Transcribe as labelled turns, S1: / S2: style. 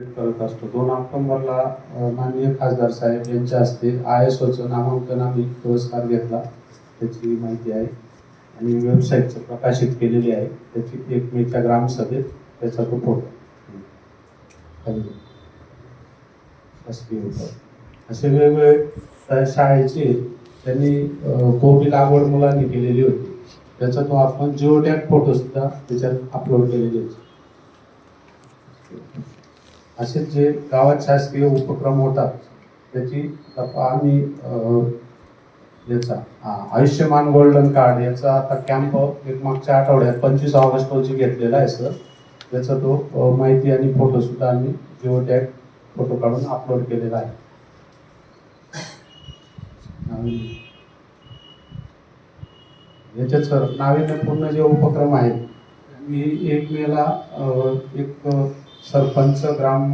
S1: करत असतो. दोन ऑक्टोबरला माननीय खासदार साहेब यांच्या हस्ते आय एस ओचं नामांकन आम्ही पुरस्कार घेतला. त्याची माहिती आहे. आणि वेबसाईटचं प्रकाशित केलेली आहे. त्याची एक मेच्या ग्रामसभेत त्याचा तो फोटो. शासकीय असे वेगवेगळे शाळेचे त्यांनी कोबी लागवड मुलांनी केलेली होती. त्याचा तो आपण जिओ टॅग फोटो सुद्धा त्याच्यात अपलोड केलेले होते असे जे गावात शासकीय उपक्रम होतात त्याची आम्ही याचा आयुष्यमान गोल्डन कार्ड याचा आता कॅम्प एक मागच्या आठवड्यात पंचवीस ऑगस्ट रोजी घेतलेला आहे सर. त्याचा तो माहिती आणि फोटो सुद्धा आम्ही जिओ टॅग फोटो काढून अपलोड केलेला आहे. आणि याच्यात सर नाविन्यपूर्ण जे उपक्रम आहेत मी एक मेला एक સરપંચ ગ્રામ